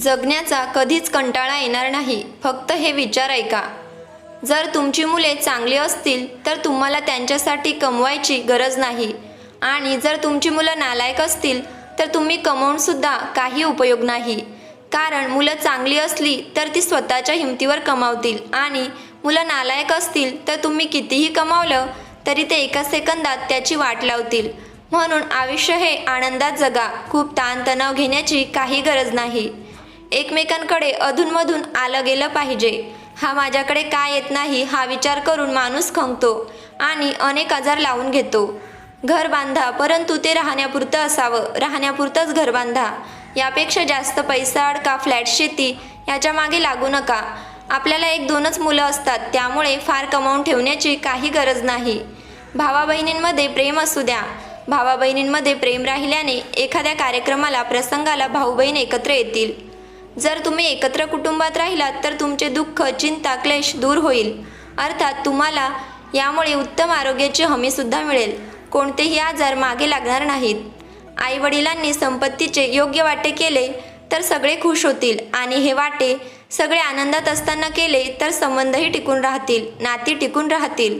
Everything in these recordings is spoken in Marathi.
जगण्याचा कधीच कंटाळा येणार नाही. फक्त हे विचार ऐका. जर तुमची मुले चांगली असतील तर तुम्हाला त्यांच्यासाठी कमवायची गरज नाही. आणि जर तुमची मुलं नालायक असतील तर तुम्ही कमवूनसुद्धा काही उपयोग नाही. कारण मुलं चांगली असली तर ती स्वतःच्या हिमतीवर कमावतील. आणि मुलं नालायक असतील तर तुम्ही कितीही कमावलं तरी ते एका सेकंदात त्याची वाट लावतील. म्हणून आयुष्य हे आनंदात जगा. खूप ताणतणाव घेण्याची काही गरज नाही. एकमेकांकडे अधूनमधून आलं गेलं पाहिजे. हा माझ्याकडे का येत नाही हा विचार करून माणूस खंगतो आणि अनेक आजार लावून घेतो. घर बांधा परंतु ते राहण्यापुरतं असावं. राहण्यापुरतंच घर बांधा. यापेक्षा जास्त पैसा अडका फ्लॅट शेती याच्या मागे लागू नका. आपल्याला एक दोनच मुलं असतात त्यामुळे फार कमावून ठेवण्याची काही गरज नाही. भावा बहिणींमध्ये प्रेम असू द्या. भावा बहिणींमध्ये प्रेम राहिल्याने एखाद्या कार्यक्रमाला प्रसंगाला भाऊ बहीण एकत्र येतील. जर तुम्ही एकत्र कुटुंबात राहिलात तर तुमचे दुःख चिंता क्लेश दूर होईल. अर्थात तुम्हाला यामुळे उत्तम आरोग्याची हमीसुद्धा मिळेल. कोणतेही आजार मागे लागणार नाहीत. आई वडिलांनी संपत्तीचे योग्य वाटे केले तर सगळे खुश होतील. आणि हे वाटे सगळे आनंदात असताना केले तर संबंधही टिकून राहतील नाती टिकून राहतील.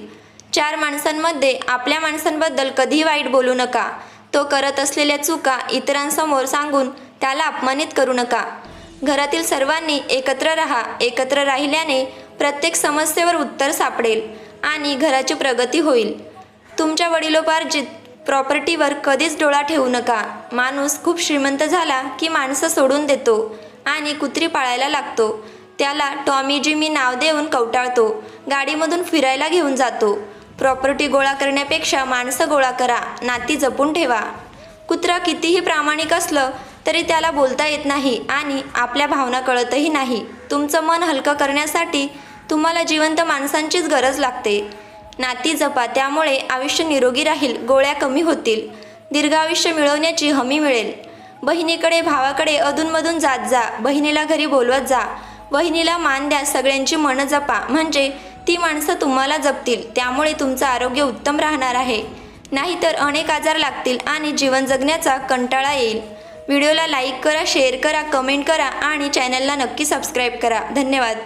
चार माणसांमध्ये आपल्या माणसांबद्दल कधीही वाईट बोलू नका. तो करत असलेल्या चुका इतरांसमोर सांगून त्याला अपमानित करू नका. घरातील सर्वांनी एकत्र राहा एकत्र राहिल्याने प्रत्येक समस्येवर उत्तर सापडेल आणि घराची प्रगती होईल. तुमच्या वडिलोपार्जित प्रॉपर्टीवर कधीच डोळा ठेवू नका. माणूस खूप श्रीमंत झाला की माणसं सोडून देतो आणि कुत्री पाळायला लागतो. त्याला टॉमी जिमी नाव देऊन कवटाळतो. गाडीमधून फिरायला घेऊन जातो. प्रॉपर्टी गोळा करण्यापेक्षा माणसं गोळा करा नाती जपून ठेवा. कुत्रा कितीही प्रामाणिक असलं तरी त्याला बोलता येत नाही आणि आपल्या भावना कळतही नाही. तुमचं मन हलकं करण्यासाठी तुम्हाला जिवंत माणसांचीच गरज लागते. नाती जपा त्यामुळे आयुष्य निरोगी राहील गोळ्या कमी होतील. दीर्घायुष्य मिळवण्याची हमी मिळेल. बहिणीकडे भावाकडे अधूनमधून जात जा. बहिणीला घरी बोलवत जा. बहिणीला मान द्या सगळ्यांची मनं जपा. म्हणजे ती माणसं तुम्हाला जपतील त्यामुळे तुमचं आरोग्य उत्तम राहणार आहे. नाहीतर अनेक आजार लागतील आणि जीवन जगण्याचा कंटाळा येईल. व्हिडिओला लाईक करा शेअर करा कमेंट करा आणि चॅनलला नक्की सबस्क्राईब करा. धन्यवाद.